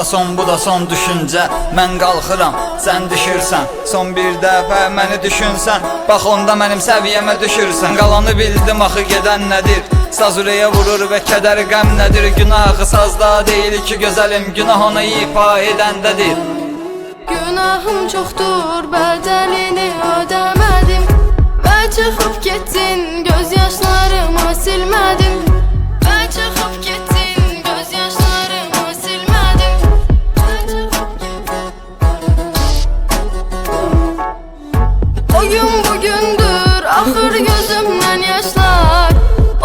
da son, bu da son düşüncə Mən qalxıram, sən düşürsən Son bir dəfə məni düşünsən Bax onda mənim səviyyəmə düşürsən Qalanı bildim axı gedən nədir Saz ürəyə vurur və kədər qəm nədir Günahı sazda deyil ki gözəlim Günah onu ifa edəndədir Günahım çoxdur, bədəlini ödəmədim Və çıxıb getdin, bugündür, axır gözümdən yaşlar.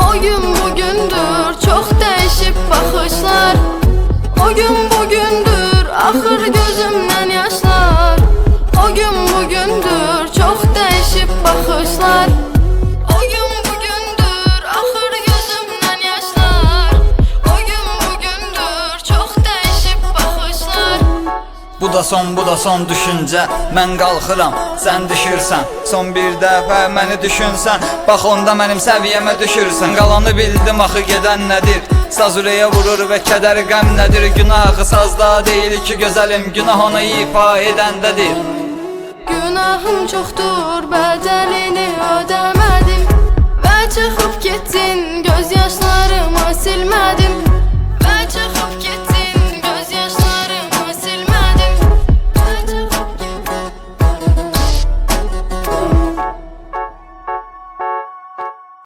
O gün bugündür, çox dəyişib baxışlar O gün bugündür, axır gözümdən yaşlar. O gün bugündür, çox dəyişib baxışlar Bu da son, bu da son düşüncə. Mən qalxıram, sən düşürsən. Son bir dəfə məni düşünsən. Bax onda mənim səviyyəmə düşürsən. Qalanı bildim axı gedən nədir? Saz ürəyə vurur və kədər qəm nədir? Günahı sazda deyil ki gözəlim Günah onu ifa edəndədir. Günahım çoxdur,